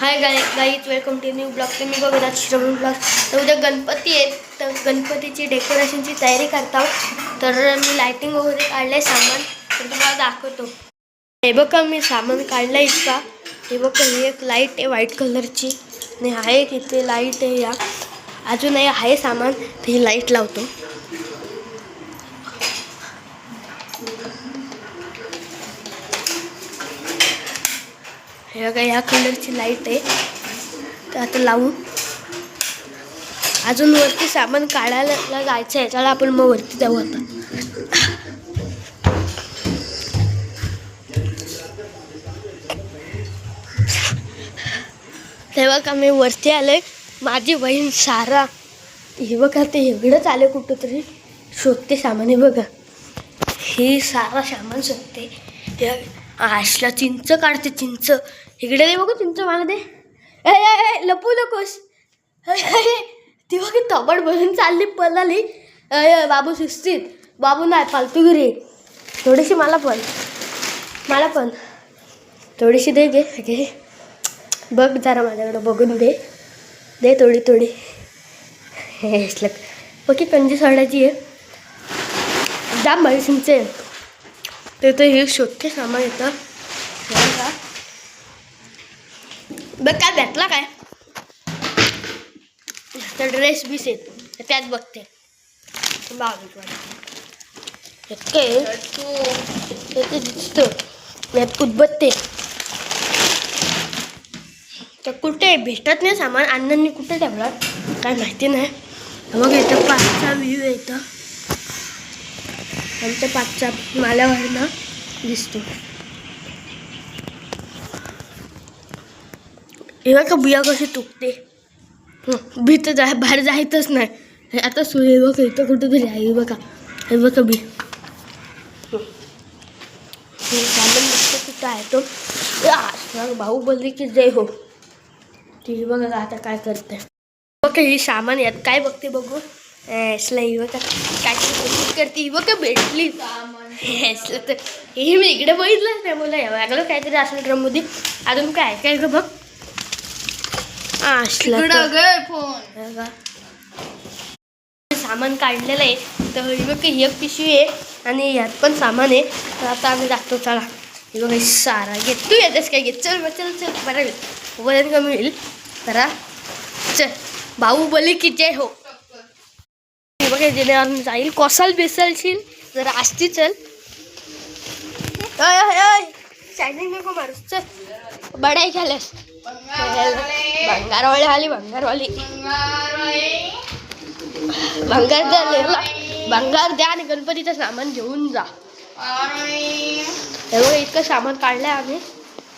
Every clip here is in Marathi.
Hi guy guys welcome to new blog तुम्ही बघत आहात श्रवण ब्लॉग तर उद्या गणपती आहेत तर गणपतीची डेकोरेशनची तयारी करता तर मी लायटिंग वगैरे काढलं आहे सामान. तर तुम्हाला दाखवतो. हे बघा मी सामान काढलं आहे इतका. हे बघा ही एक लाइट आहे व्हाईट कलरची आणि हा एक इथे लाइट आहे या. अजूनही आहे सामान. तर ही लाइट लावतो. हे बघा ह्या कलरची लाइट आहे. तर आता लावू. अजून वरती सामान काढायला जायचं आहे चला आपण मग वरती जाऊ आता. हे बघा मी वरती आले माझी बहीण सारा. हे बघा ते एवढंच आले कुठं तरी शोधते सामान हे बघा. हे सारा सामान शोधते. हे आशला चिंच काढते चिंच. इकडे दे बघू तुमचं मला दे. लपू नकोस. ती बघ तबड भरून चालली पळाली. ए, बाबू सुस्तीत बाबू नाही फालतूगिरी थोडीशी मला पण. मला पण. थोडीशी दे घे घे बघ जरा माझ्याकडे बघून दे. दे थोडी थोडी. हे ओके कंजी सोडायची आहे. जाम भाई तुमचे. ते तर हे शोधते सामान येतं बघ काय भेटला काय? तर ड्रेस बीस आहेत त्यात बघते. काय? ते यात तर कुठे भेटत नाही सामान. अण्णांनी कुठे ठेवला काय माहिती नाही. मग इथं पाचचा व्ह्यू येतं आमच्या पाचच्या माल्यावरनं दिसतो. हे का बिया कशी तुकते हं, भीत जाय बाहेर जायचंच नाही. हे आता सूर्य बघा इथं कुठं तरी आहे हे बघा. हे बघा बी कुठं आहे तो. भाऊ बोलली की जय हो. ती बघा आता काय करते. बघा ही सामान यात काय बघते बघू. असलं ही बघा काय करते ही बघा भेटली. असलं तर हे मी इकडे बघितलंच नाही मला. वेगळं काहीतरी असलं ड्रममध्ये. अजून काय काय गं बघ. असलं. फोन. सामान काढलेलं आहे. तर ही बघ ही एक पिशवी आहे आणि यात पण सामान आहे. तर आता आम्ही दाखवतो चला. हे बघा सारा घे. तू येतेस काय? घे. चल चल चल. बरं. वजन कमी होईल जरा. चल. भाऊ बोले की जय हो. हे बघा जेणेकरून जाईल. कोसाल बेसलशील. जरा असती चल. शायनिंग नको मारूस चल. बडाई घ्याल्यास. भंगारवाली आली भंगारवाली भंगार द्या भंगार द्या आणि गणपतीचं सामान घेऊन जा. हे इतकं सामान काढलंय आम्ही.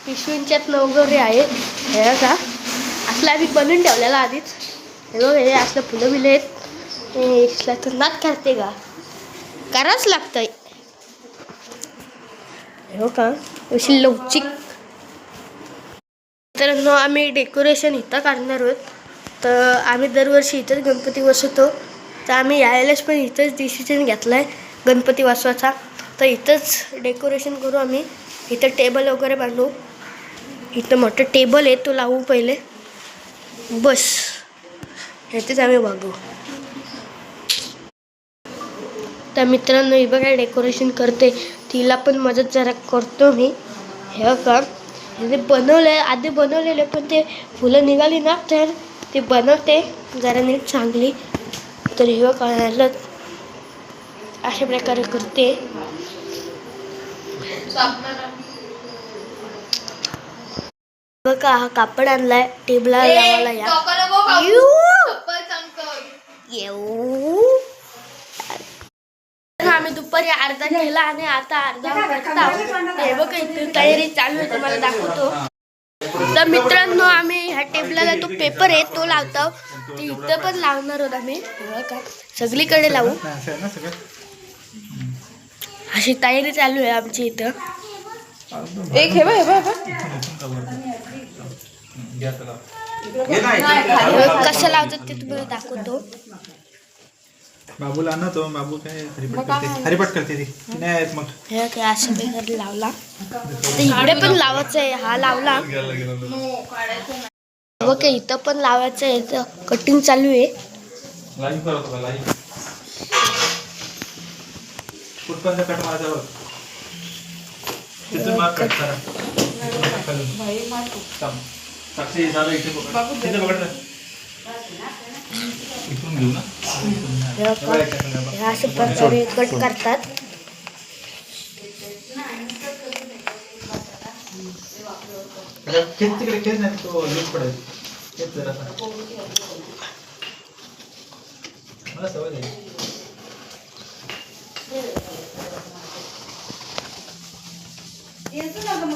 पिशवींच्यात वगैरे आहे हे का असलं आम्ही बनवून ठेवलेलं आधीच. हे बघ हे असलं फुलं बिलं आहेत. हे तर नाच करते का करावंच लागतंय. हो का अशी लवचिक. तर आम्ही डेकोरेशन इथं काढणार आहोत. तर आम्ही दरवर्षी इथंच गणपती बसवतो. तर आम्ही यावेळेस पण इथंच डिसिजन घेतला आहे गणपती बसवायचा. तर इथंच डेकोरेशन करू आम्ही. इथं टेबल वगैरे बांधू. इथं मोठं टेबल आहे तो लावू पहिले. बस. ह्याचेच आम्ही बघू तर मित्रांनो ही बघा डेकोरेशन करते. तिला पण मदत जरा करतो मी. हे का हे बनवलं आधी बनवलेले पण ते फुलं निघाली ना तर ते बनवते. जरा नीट चांगली. तर हे कळायला अशा प्रकारे करते. बघा हा कापड आणलाय. टेबला लावायला या. यू. येऊ! आम्ही दुपारी अर्धा केला आणि आता अर्धा करता हे बघा इथे तयारी चालू आहे तुम्हाला दाखवतो. तर मित्रांनो आम्ही ह्या टेबलाला तो पेपर आहे तो लावतो. ते इथं पण लावणार आहोत आम्ही. हे सगळीकडे लावू. अशी तयारी चालू आहे आमची इथं. एक हे हे बघ हे बघ. कसं लावतात ते तुम्हाला दाखवतो. बाबूला ना तो बाबू काय हरिपाठ करते. हरिपाठ करते ती. नाही आहेत मग. हे काय अशा प्रकारे लावला. आता इकडे पण लावायचं आहे. हा लावला. बघ इथं पण लावायचं आहे. इथं कटिंग चालू आहे. लाईव्ह करत होता लाईव्ह कुठपर्यंत कट मारायचा? बघ तिथून मार कट करा. साक्षी झालं इथे पकड. तिथे इथून घेऊ ना? अशा प्रकारे कट करतात.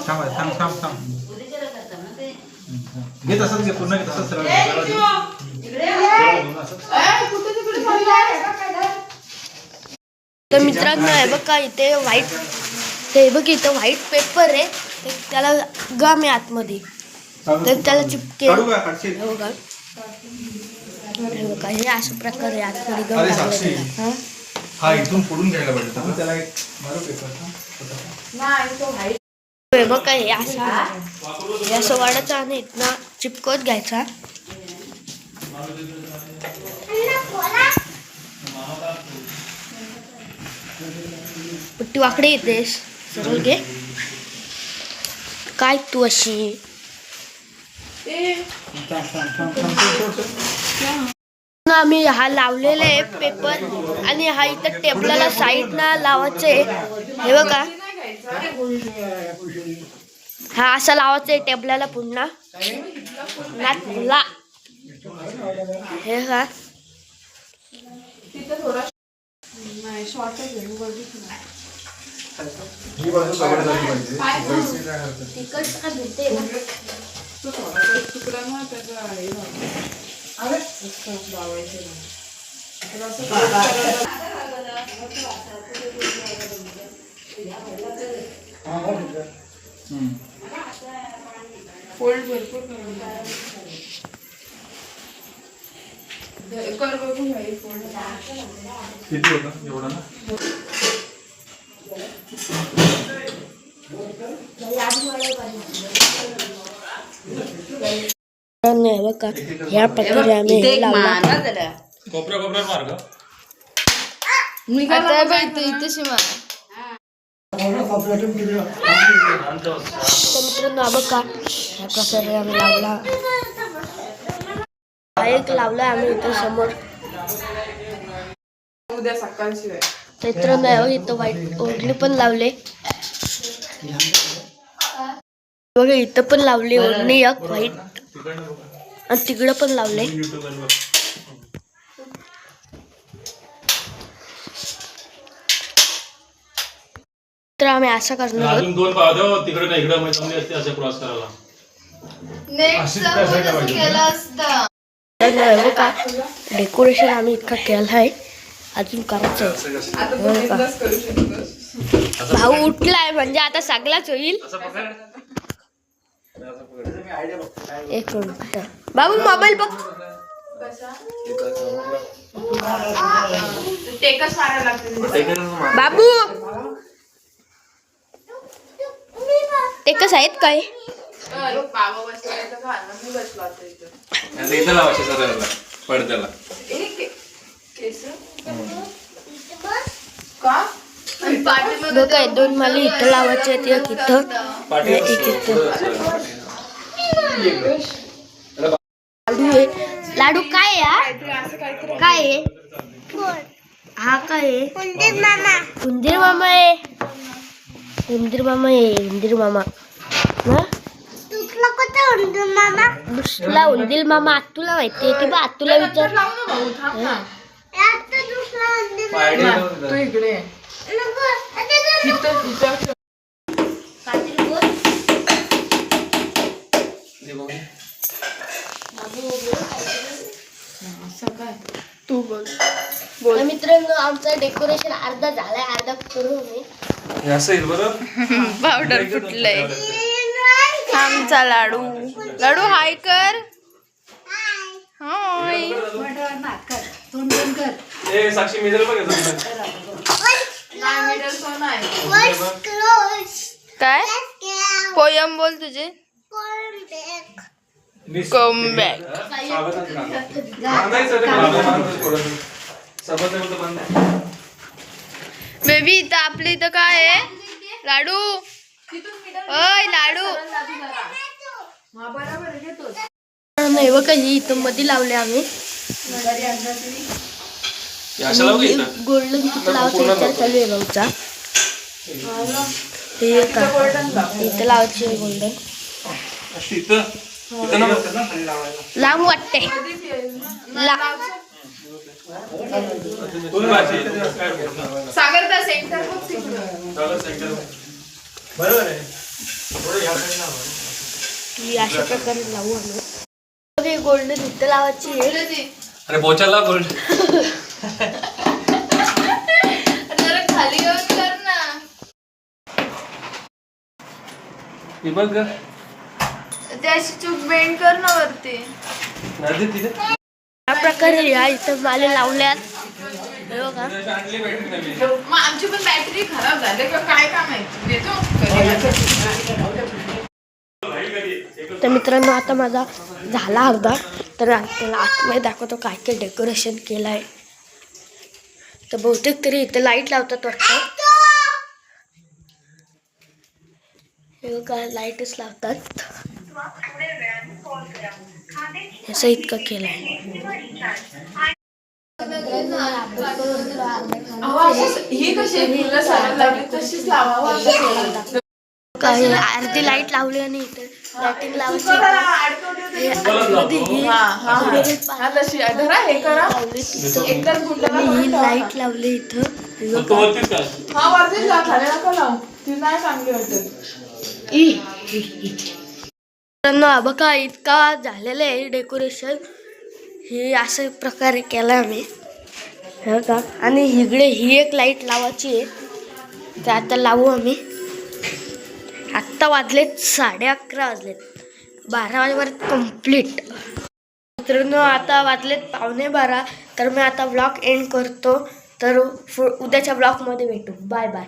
थांब थांब थांब थांब. घे तसंच घे पूर्ण घे तसंच तर मित्रांनो हे बघा इथे व्हाईट ते बघ इथं व्हाईट पेपर आहे. ते त्याला गम आहे आतमध्ये. तर त्याला चिपके हे बघा हे अशा प्रकारे आतमध्ये गम. आहे. हा? हा इथून फोडून घ्यायला पाहिजे तर त्याला एक मारू पेपर हा, बघा हे असं हे असं वाढायचं आणि इथनं चिपकवत घ्यायचा. पट्टी वाकडे येतेस सरळ घे. काय तू अशी? ना आम्ही हा लावलेला आहे पेपर आणि हा इथं टेबलाला साईडला लावायचं आहे. हे बघा. हा असा लावायचं आहे टेबलाला पुन्हा. हे का ही बाजू cover झाली. पाहिजे. हम्म. फोल्ड भरपूर करून कर बघू भाई फोल्ड किती होतं? एवढं ना? मित्रांनो, बघा ह्या प्रकारे आम्ही हे लावलं कोपऱ्या कोपऱ्यावर तर मित्रांनो हा बघा ह्या प्रकारे आम्ही लावला. एक लावला आम्ही इथं समोर. उद्या सकाळची आहे तर मित्रांनो हे बघा, इथं वाईट ओढणी पण लावले. बघा इथं पण लावली ओढणी एक व्हाईट. आणि तिकडं पण लावले. तर आम्ही असं करणार आहोत. अजून दोन तिकडे इकडे. असते असं क्रॉस करायला. तर हे डेकोरेशन आम्ही इतका केलं आहे अजून करायचं शकतोस भाऊ उठलाय म्हणजे आता सगळाच होईल. एक मिनिट. बाबू मोबाईल बघ. बाबू. ते कसं आहेत काय? बाबा बसला तर घालणं मी बसलो आता इथं. आता इथं लावायचे सरळ पडद्याला. ए, के- केस का? आणि पाठीमध्ये बघ काय दोन मला इथं लावायचे आहेत एक इथं. पाठी लाडू आहे. लाडू काय आहे हा? काहीतरी असं काहीतरी काय आहे? हा काय आहे? उंदीर मामा. उंदीर मामा आहे. उंदीर मामा आहे उंदीर मामा. हा? दुसरा उंदीर मामा? तुला माहिती आहे की बा तुला विचार तू इकडे ये. इथं इथं असं काय? तू बोल. तर मित्रांनो आमचं डेकोरेशन अर्धा झालाय अर्धा करू मी हे असं येईल बरं? पावडर फुटलंय. आमचा लाडू. लाडू हाय कर. हाय. साक्षी मिडल काय? पोयम बोल तुझे. Come back. बेबी इथं आपल्या इथं काय आहे? लाडू. ओय लाडू. नाही बघा ही इथं मध्ये लावले आम्ही. हे? गोल्डन किती विचार चालू आहे भाऊचा इथं लावायची आहे गोल्डन लांब वाटते सागर सेंटर बघ तिकडं. बरोबर आहे. ही अशा प्रकारे लावू आम्ही बघ, गोल्डन इथं लावायची आहे. अरे पोचायला गोल्ड जरा खाली येऊन कर ना. हे बघ ग. ते अशी चूक बेंड कर ना वरती. या प्रकारे या इथं माले लावल्यात. हे मग आमची पण बॅटरी खराब झाली. का काय काम आहे? देतो. तर मित्रांनो आता माझा झाला अर्धा. तर आपल्याला आतमध्ये दाखवतो काय काय डेकोरेशन केलं आहे तर बहुतेक तरी इथं लाइट लावतात वाटतं. हे बघा लाईटच लावतात. असं इतकं केलं आहे ही कशी फुलं सरळ लागली तशीच लावावं काय अर्धी लाइट लावली आणि इथे लाईटिंग लावायची. हे हे हा हे. ही लाइट लावली इथं. मित्रांनो, बघा इतका झालेलं आहे डेकोरेशन हे असं प्रकारे केलं आम्ही. हे का आणि इकडे ही एक लाइट लावायची आहे. ते आता लावू आम्ही. आत्ता वाजलेत साडे अकरा वाजलेत. बारा वाजेपर्यंत कंप्लीट मित्रांनो आता वाजलेत पावणे बारा. तर मी आता ब्लॉग एंड करतो. तर फु- उद्याच्या ब्लॉगमध्ये भेटू. Bye bye